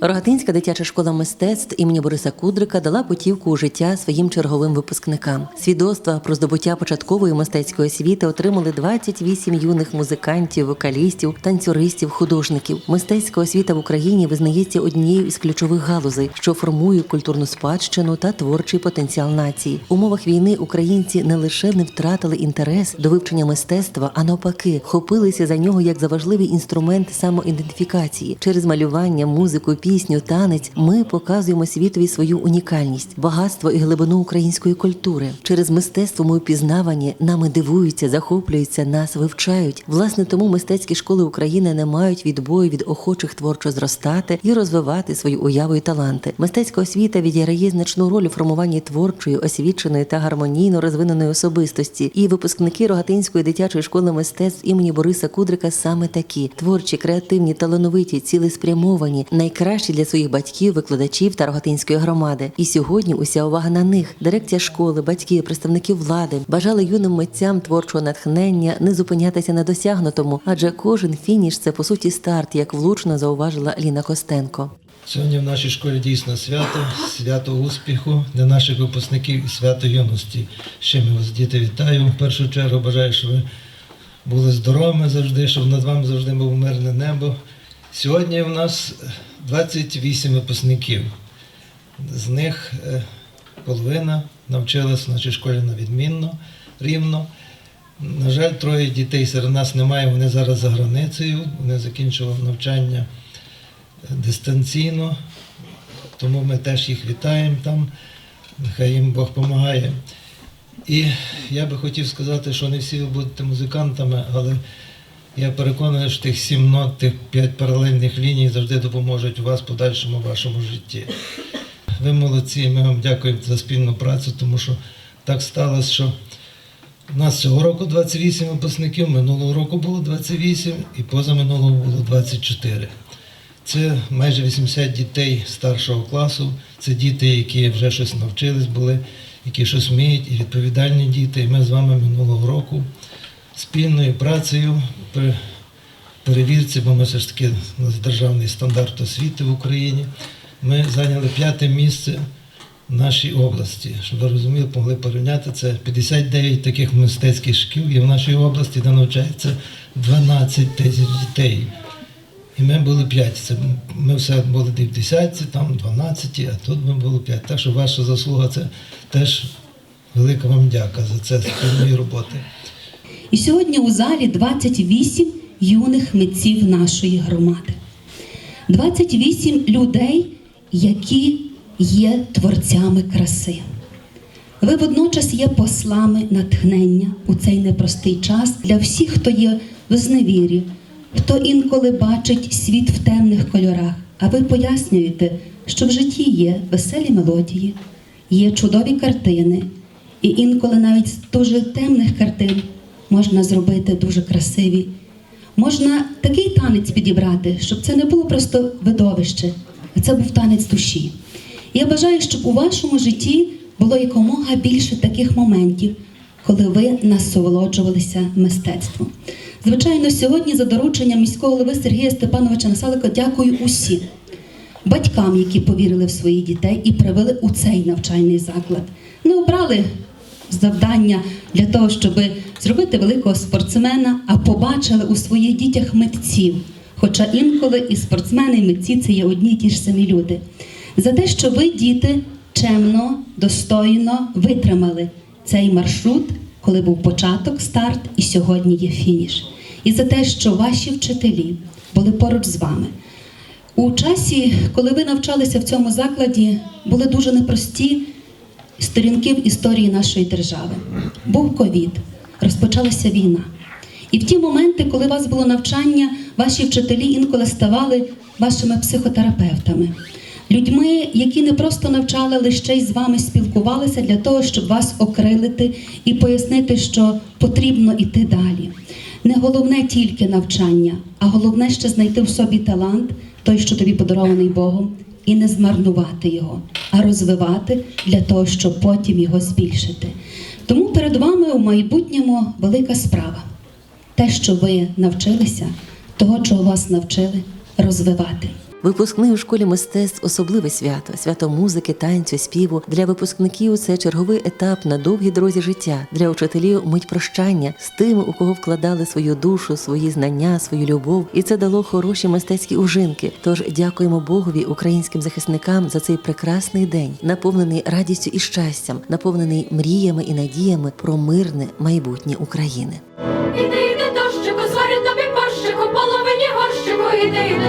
Рогатинська дитяча школа мистецтв імені Бориса Кудрика дала путівку у життя своїм черговим випускникам. Свідоцтва про здобуття початкової мистецької освіти отримали 28 юних музикантів, вокалістів, танцюристів, художників. Мистецька освіта в Україні визнається однією із ключових галузей, що формує культурну спадщину та творчий потенціал нації. В умовах війни українці не лише не втратили інтерес до вивчення мистецтва, а навпаки, хопилися за нього як за важливий інструмент самоідентифікації через малювання, музику, пісню, танець. Ми показуємо світові свою унікальність, багатство і глибину української культури. Через мистецтво ми впізнавані, нами дивуються, захоплюються, нас вивчають. Власне, тому мистецькі школи України не мають відбою від охочих творчо зростати і розвивати свою уяву і таланти. Мистецька освіта відіграє значну роль у формуванні творчої, освіченої та гармонійно розвиненої особистості. І випускники Рогатинської дитячої школи мистецтв імені Бориса Кудрика саме такі творчі, креативні, талановиті, цілеспрямовані, найкращі для своїх батьків, викладачів та Рогатинської громади. І сьогодні уся увага на них. Дирекція школи, батьки, представники влади бажали юним митцям творчого натхнення не зупинятися на досягнутому, адже кожен фініш це по суті старт, як влучно зауважила Ліна Костенко. Сьогодні в нашій школі дійсно свято, свято успіху для наших випускників і свято юності. Ще ми вас, діти, вітаю. В першу чергу бажаю, щоб ви були здоровими завжди, щоб над вами завжди було мирне небо. Сьогодні у нас 28 випускників. З них е, половина навчилась в нашій школі на відмінно, рівно. На жаль, троє дітей серед нас немає, вони зараз за границею, вони закінчували навчання дистанційно, тому ми теж їх вітаємо там, нехай їм Бог допомагає. І я би хотів сказати, що не всі ви будете музикантами, але я переконаний, що тих сім нот, тих п'ять паралельних ліній завжди допоможуть у вас подальшому вашому житті. Ви молодці, ми вам дякуємо за спільну працю, тому що так сталося, що у нас цього року 28 випускників, минулого року було 28 і позаминулого було 24. Це майже 80 дітей старшого класу. Це діти, які вже щось навчились були, які щось вміють, і відповідальні діти. І ми з вами минулого року спільною працею при перевірці, бо ми все ж таки нас державний стандарт освіти в Україні. Ми зайняли п'яте місце в нашій області. Щоб ви розуміли, могли порівняти це 59 таких мистецьких шкіл є в нашій області, де навчається 12 тисяч дітей. І ми були 5. Це ми все були в десятці, там 12, а тут ми було 5. Так що ваша заслуга це теж велика вам дяка за це спільної роботи. І сьогодні у залі 28 юних митців нашої громади. 28 людей, які є творцями краси. Ви водночас є послами натхнення у цей непростий час для всіх, хто є в зневірі, хто інколи бачить світ в темних кольорах. А ви пояснюєте, що в житті є веселі мелодії, є чудові картини, і інколи навіть дуже темних картин можна зробити дуже красиві. Можна такий танець підібрати, щоб це не було просто видовище, а це був танець душі. Я бажаю, щоб у вашому житті було якомога більше таких моментів, коли ви насолоджувалися мистецтвом. Звичайно, сьогодні за дорученням міського голови Сергія Степановича Насалика дякую усім батькам, які повірили в своїх дітей і привели у цей навчальний заклад. Не обрали завдання для того, щоб зробити великого спортсмена, а побачили у своїх дітях митців. Хоча інколи і спортсмени, і митці це є одні й ті ж самі люди. За те, що ви, діти, чемно, достойно витримали цей маршрут, коли був початок, старт, і сьогодні є фініш. І за те, що ваші вчителі були поруч з вами. У часі, коли ви навчалися в цьому закладі, були дуже непрості сторінки в історії нашої держави. Був ковід, розпочалася війна. І в ті моменти, коли у вас було навчання, ваші вчителі інколи ставали вашими психотерапевтами, людьми, які не просто навчали, але ще й з вами спілкувалися для того, щоб вас окрилити і пояснити, що потрібно йти далі. Не головне тільки навчання, а головне ще знайти в собі талант, той, що тобі подарований Богом, і не змарнувати його, а розвивати для того, щоб потім його збільшити. Тому перед вами у майбутньому велика справа. Те, що ви навчилися, того, чого вас навчили, розвивати. Випускний у школі мистецтв особливе свято, свято музики, танцю, співу. Для випускників це черговий етап на довгій дорозі життя. Для учителів мить прощання з тими, у кого вкладали свою душу, свої знання, свою любов. І це дало хороші мистецькі ужинки. Тож дякуємо Богові, українським захисникам за цей прекрасний день, наповнений радістю і щастям, наповнений мріями і надіями про мирне майбутнє України. Іди, йди дощику, зорі тобі порщику, половині горщику, іди, йди.